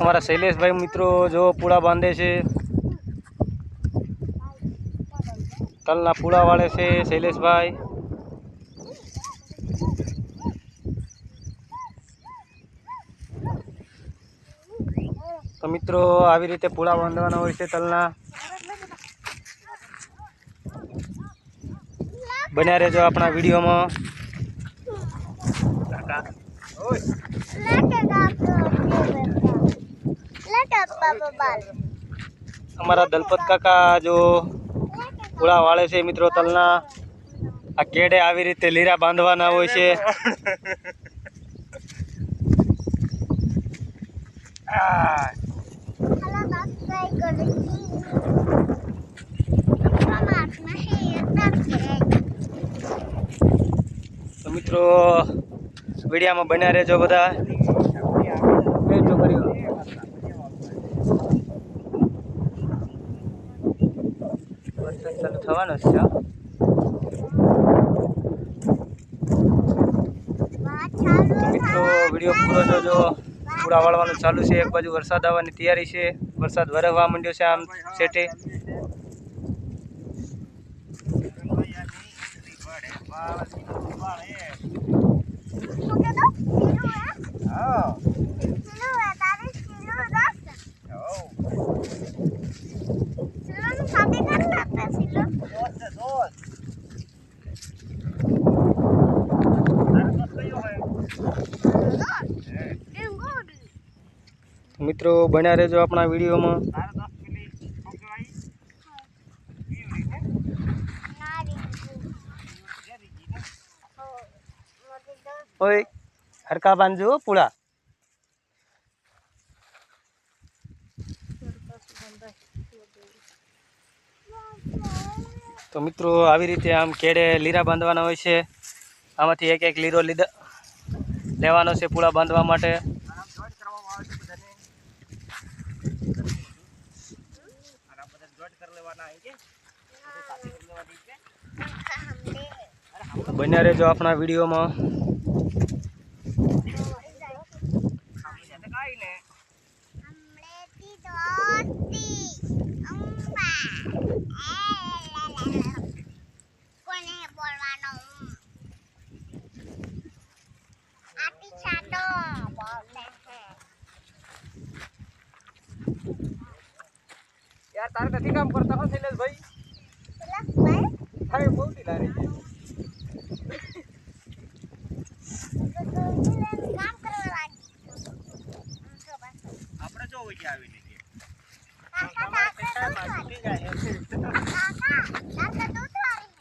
અમારા શૈલેષભાઈ મિત્રો જો પૂળા બાંધે છે. તલના પૂળા વાળે છે શૈલેષભાઈ. તો મિત્રો આવી રીતે પૂળા બાંધવાના હોય છે તલના. બન્યા રહેજો આપણા વિડીયોમાં. અમારા દલપત કાકા જો પૂળા વાળે છે મિત્રો તલના. આ કેડે આવી રીતે લીરા બાંધવાના હોય છે. તો મિત્રો, વિડીયામાં બન્યા રહેજો બધા એ છોકરીઓ વરસાદ ચાલુ થવાનો છે મિત્રો, વીડિયો પૂરો જોજો. પૂરા વાળવાનું ચાલુ છે. એક બાજુ વરસાદ આવવાની તૈયારી છે. વરસાદ વરસવા માંડ્યો છે આમ સેટે મિત્રો, બન્યા રહેજો આપણા વિડીયોમાં. ઓય હરકા બાંધજો પૂળા. તો મિત્રો, આવી રીતે આમ કેડે લીરા બાંધવાના હોય છે. આમાંથી એક એક લીરો લીધા લેવાનો છે પૂળા બાંધવા માટે. બન્યા રહેજો આપણા વિડીયોમાં. કોને યાર તારે નથી કામ કરતા હો શૈલેષભાઈ ભાઈ. થાય બહુ ઢીલા રહી કામ કરવા લાગી આપણે જો હોય આવી રીતે કાકા કાકા દૂધ વાળી કાકા કાકા દૂધ વાળી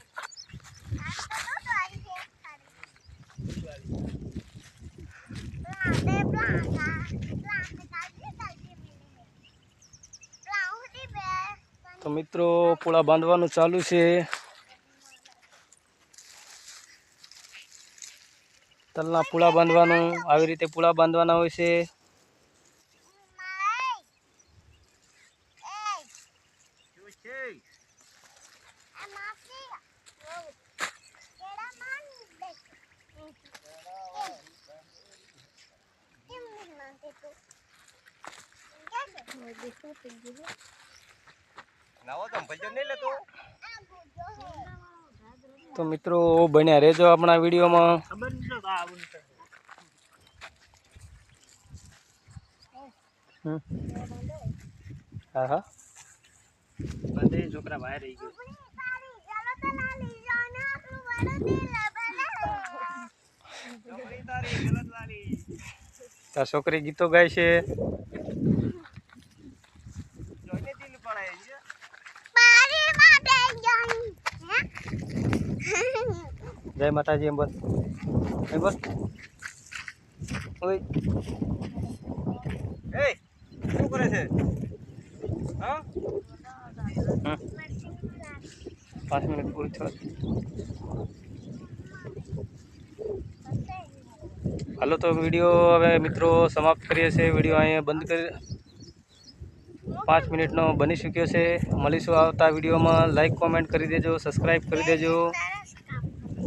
કાકા દૂધ વાળી છે પ્લાન્ટે પ્લાન્ટા પ્લાન્ટે કાઢી કાઢી મિલી પ્લાઉડી બે તો મિત્રો, પોળા બાંધવાનું ચાલુ છે. તલના પૂળા બાંધવાનું, આવી રીતે પૂળા બાંધવાના હોય છે. Thank એ તું મિત્રો બન્યા રહેજો આપણા વિડીયોમાં. હમ. હા હા. છોકરા બહાર રહી ગયો. છોકરી ગીતો ગાય છે. જય માતાજી એમ બોલ. એમ બોલ. ઓય. એ શું કરે છે? હા. પાંચ મિનિટ પૂરી થવા હાલો તો વીડિયો હવે મિત્રો સમાપ્ત કરીએ છીએ. વીડિયો અહીંયા બંધ કરી પાંચ મિનિટનો બની ચૂક્યો છે. મળીશું આવતા વિડીયોમાં. લાઈક કોમેન્ટ કરી દેજો સબસ્ક્રાઈબ કરી દેજો.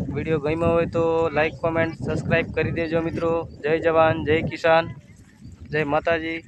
વીડિયો ગમ્યો હોય તો લાઈક કોમેન્ટ સબસ્ક્રાઈબ કરી દેજો મિત્રો. જય જવાન, જય કિસાન, જય માતાજી.